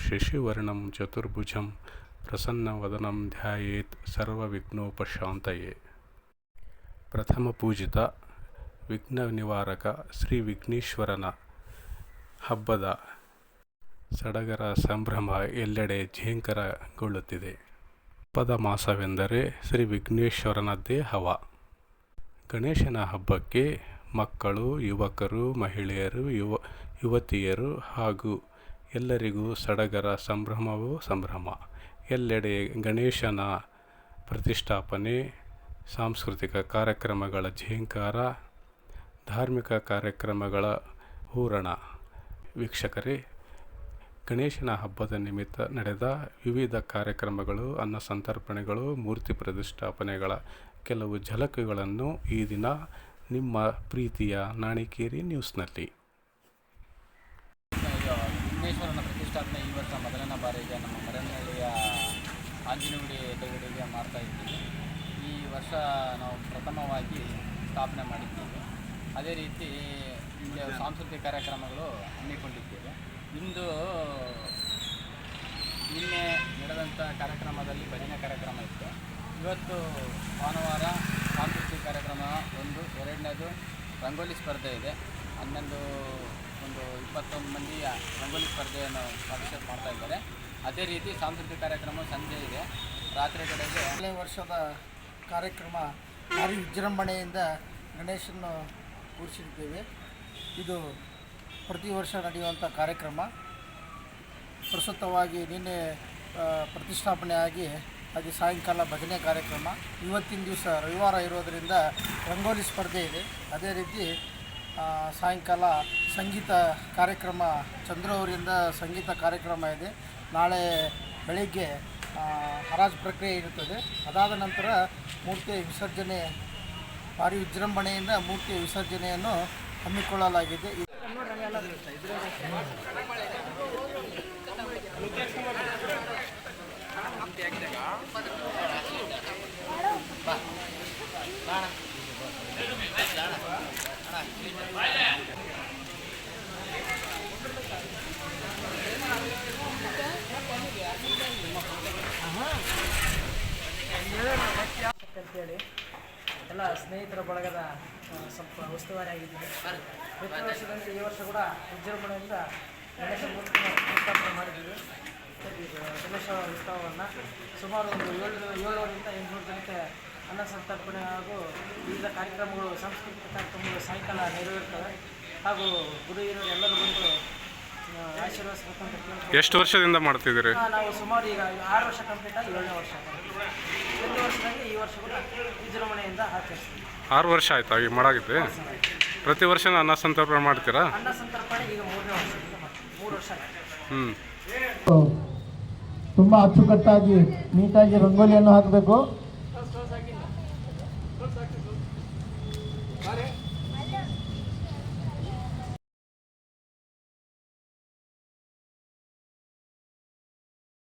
ಶಶಿವರ್ಣಂ ಚತುರ್ಭುಜಂ ಪ್ರಸನ್ನವದನಂ ಧ್ಯಾಯೇತ್ ಸರ್ವವಿಘ್ನೋಪಶಾಂತಯೇ ಪ್ರಥಮ ಪೂಜಿತ ವಿಘ್ನ ನಿವಾರಕ ಶ್ರೀ ವಿಘ್ನೇಶ್ವರನ ಹಬ್ಬದ ಸಡಗರ ಸಂಭ್ರಮ ಎಲ್ಲೆಡೆ ಝೇಂಕರಗೊಳ್ಳುತ್ತಿದೆ ಹಬ್ಬದ ಮಾಸವೆಂದರೆ ಶ್ರೀ ವಿಘ್ನೇಶ್ವರನದ್ದೇ ಹವ ಗಣೇಶನ ಹಬ್ಬಕ್ಕೆ ಮಕ್ಕಳು, ಯುವಕರು, ಮಹಿಳೆಯರು, ಯುವ, ಯುವತಿಯರು ಹಾಗೂ ಎಲ್ಲರಿಗೂ ಸಡಗರ ಸಂಭ್ರಮವು ಸಂಭ್ರಮ. ಎಲ್ಲೆಡೆ ಗಣೇಶನ ಪ್ರತಿಷ್ಠಾಪನೆ, ಸಾಂಸ್ಕೃತಿಕ ಕಾರ್ಯಕ್ರಮಗಳ ಝೇಂಕಾರ, ಧಾರ್ಮಿಕ ಕಾರ್ಯಕ್ರಮಗಳ ಹೂರಣ. ವೀಕ್ಷಕರೇ, ಗಣೇಶನ ಹಬ್ಬದ ನಿಮಿತ್ತ ನಡೆದ ವಿವಿಧ ಕಾರ್ಯಕ್ರಮಗಳು, ಅನ್ನ ಸಂತರ್ಪಣೆಗಳು, ಮೂರ್ತಿ ಪ್ರತಿಷ್ಠಾಪನೆಗಳ ಕೆಲವು ಝಲಕುಗಳನ್ನು ಈ ದಿನ ನಿಮ್ಮ ಪ್ರೀತಿಯ ನಾಣಿಕೇರಿ ನ್ಯೂಸ್ನಲ್ಲಿ. ವಿಘ್ನೇಶ್ವರನ ಪ್ರತಿಷ್ಠಾಪನೆ ಈ ವರ್ಷ ಮೊದಲನೇ ಬಾರಿಗೆ ನಮ್ಮ ಮರನಹಳ್ಳಿಯ ಆಂಜನೇಯುಡಿ ದೇವರಿಗೆ ಮಾಡ್ತಾ ಇದ್ದೀವಿ. ಈ ವರ್ಷ ನಾವು ಪ್ರಥಮವಾಗಿ ಸ್ಥಾಪನೆ ಮಾಡಿದ್ದೀವಿ. ಅದೇ ರೀತಿ ಇಲ್ಲಿ ಸಾಂಸ್ಕೃತಿಕ ಕಾರ್ಯಕ್ರಮಗಳು ಹಮ್ಮಿಕೊಂಡಿದ್ದೇವೆ. ಇಂದು ನಿನ್ನೆ ನಡೆದಂಥ ಕಾರ್ಯಕ್ರಮದಲ್ಲಿ ಭಜನೆ ಕಾರ್ಯಕ್ರಮ ಇತ್ತು. ಇವತ್ತು ಭಾನುವಾರ ಸಾಂಸ್ಕೃತಿಕ ಕಾರ್ಯಕ್ರಮ ಒಂದು, ಎರಡನೇದು ರಂಗೋಲಿ ಸ್ಪರ್ಧೆ ಇದೆ. ಹನ್ನೊಂದು, ಒಂದು ಇಪ್ಪತ್ತೊಂದು ಮಂದಿಯ ರಂಗೋಲಿ ಸ್ಪರ್ಧೆಯನ್ನು ಪಾರ್ಟಿಸಿಪೇಟ್ ಮಾಡ್ತಾ ಇದ್ದಾರೆ. ಅದೇ ರೀತಿ ಸಾಂಸ್ಕೃತಿಕ ಕಾರ್ಯಕ್ರಮ ಸಂಜೆ ಇದೆ. ರಾತ್ರಿ ಕಡೆಗೆ ಮೊದಲನೇ ವರ್ಷದ ಕಾರ್ಯಕ್ರಮ ಭಾರಿ ವಿಜೃಂಭಣೆಯಿಂದ ಗಣೇಶನ್ನು ಕೂರಿಸಿರ್ತೇವೆ ಇದು ಪ್ರತಿ ವರ್ಷ ನಡೆಯುವಂಥ ಕಾರ್ಯಕ್ರಮ. ಪ್ರಸ್ತುತವಾಗಿ ನಿನ್ನೆ ಪ್ರತಿಷ್ಠಾಪನೆಯಾಗಿ ಹಾಗೆ ಸಾಯಂಕಾಲ ಭಜನೆ ಕಾರ್ಯಕ್ರಮ. ಇವತ್ತಿನ ದಿವಸ ರವಿವಾರ ಇರೋದರಿಂದ ರಂಗೋಲಿ ಸ್ಪರ್ಧೆ ಇದೆ. ಅದೇ ರೀತಿ ಸಾಯಂಕಾಲ ಸಂಗೀತ ಕಾರ್ಯಕ್ರಮ, ಚಂದ್ರ ಅವರಿಂದ ಸಂಗೀತ ಕಾರ್ಯಕ್ರಮ ಇದೆ. ನಾಳೆ ಬೆಳಿಗ್ಗೆ ಹರಾಜು ಪ್ರಕ್ರಿಯೆ ಇರುತ್ತದೆ. ಅದಾದ ನಂತರ ಮೂರ್ತಿಯ ವಿಸರ್ಜನೆ, ಭಾರಿ ವಿಜೃಂಭಣೆಯಿಂದ ಮೂರ್ತಿಯ ವಿಸರ್ಜನೆಯನ್ನು ಹಮ್ಮಿಕೊಳ್ಳಲಾಗಿದೆ. ಅಂತೇಳಿ. ಎಲ್ಲ ಸ್ನೇಹಿತರ ಬಳಗದ ಸ್ವಲ್ಪ ಉಸ್ತುವಾರಿ ಆಗಿದ್ದೀನಿ ಪ್ರತಿ ವರ್ಷದಂತೆ ಈ ವರ್ಷ ಕೂಡ ವಿಜೃಂಭಣೆಯಿಂದ ಗಣೇಶ ಪ್ರತಿಷ್ಠಾಪನೆ ಮಾಡಿದ್ದೀವಿ. ಗಣೇಶ ಉತ್ಸವವನ್ನು ಸುಮಾರು ಒಂದು ಏಳು, ಏಳುವರೆಯಿಂದ ಎಂಟುನೂರು ಜನಕ್ಕೆ ಅನ್ನ ಸಂತರ್ಪಣೆ ಹಾಗೂ ವಿವಿಧ ಕಾರ್ಯಕ್ರಮಗಳು ಸಾಂಸ್ಕೃತಿಕ ಕಾರ್ಯಕ್ರಮಗಳು ಸಾಯಂಕಾಲ ನೆರವೇರ್ತವೆ. ಹಾಗೂ ಗುರು ಹಿರಿಯರು ಎಲ್ಲರೂ ಬಂದು ಆಶೀರ್ವಾದ ಎಷ್ಟು ವರ್ಷದಿಂದ ಮಾಡ್ತಿದ್ದೀರಿ? ನಾವು ಸುಮಾರು ಈಗ ಆರು ವರ್ಷ ಕಂಪ್ಲೀಟ್ ಆಗಿ ಏಳನೇ ವರ್ಷ ಒಂದು ವರ್ಷದಲ್ಲಿ ಈ ವರ್ಷ ಕೂಡ ವಿಜೃಂಭಣೆಯಿಂದ ಆಚರಿಸ್ತೀವಿ. ಆರು ವರ್ಷ ಆಯ್ತಾ? ಈಗ ಮಾಡಾಗಿದೆ ಪ್ರತಿ ವರ್ಷ ಅನ್ನ ಸಂತರ್ಪಣೆ ಮಾಡ್ತೀರಾ? ಅನ್ನ ಸಂತರ್ಪಣೆ ಈಗ ಮೂರನೇ ವರ್ಷ ಮಾಡ್ತೀವಿ. ಮೂರು ವರ್ಷ. ಹ್ಞೂ ತುಂಬ ಅಚ್ಚುಕಟ್ಟಾಗಿ ನೀಟಾಗಿ ರಂಗೋಲಿಯನ್ನು ಹಾಕಬೇಕು.